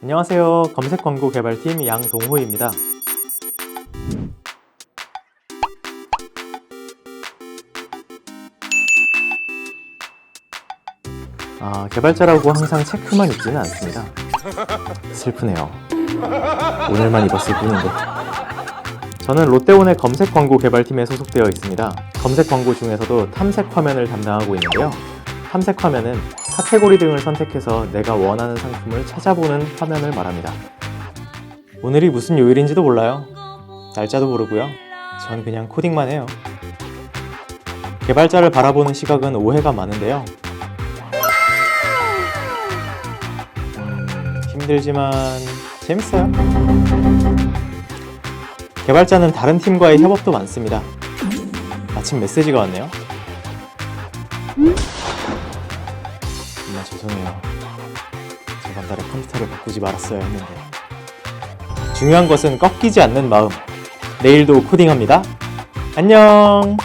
안녕하세요. 검색 광고 개발팀 양동호입니다. 아, 개발자라고 항상 체크만 입지는 않습니다. 슬프네요. 오늘만 입었을 뿐인데. 저는 롯데온의 검색 광고 개발팀에 소속되어 있습니다. 검색 광고 중에서도 탐색 화면을 담당하고 있는데요. 탐색 화면은 카테고리 등을 선택해서 내가 원하는 상품을 찾아보는 화면을 말합니다. 오늘이 무슨 요일인지도 몰라요. 날짜도 모르고요. 전 그냥 코딩만 해요. 개발자를 바라보는 시각은 오해가 많은데요. 음, 힘들지만 재밌어요. 개발자는 다른 팀과의 협업도 많습니다. 마침 메시지가 왔네요. 정말 죄송해요. 저번달에 컴퓨터를 바꾸지 말았어야 했는데. 중요한 것은 꺾이지 않는 마음. 내일도 코딩합니다. 안녕!